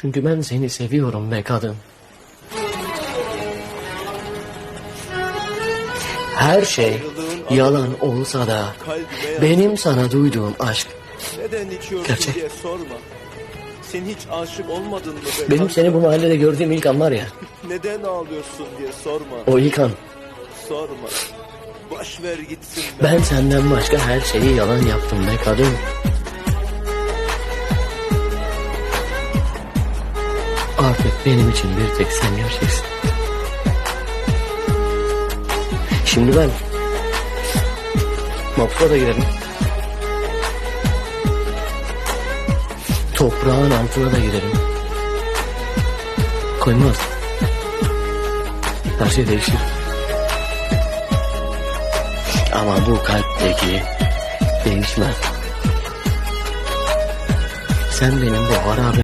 Çünkü ben seni seviyorum be kadın. Her şey yalan olsa da benim sana duyduğum aşk neden içiyorsun Gerçek. diye sorma. Sen hiç aşık olmadın mı be? benim seni bu mahallede gördüğüm ilk an var ya Neden ağlıyorsun diye sorma. o ilk an Sorma. Boş ver gitsin be. ben senden başka her şeyi yalan yaptım be kadın. Artık benim için bir tek sen gerçeksin. Şimdi ben Mops'a da girelim. Toprağın altına da girerim. Koymaz. Her şey değişir. Ama bu kalpteki değişmez. Sen benim bu harabe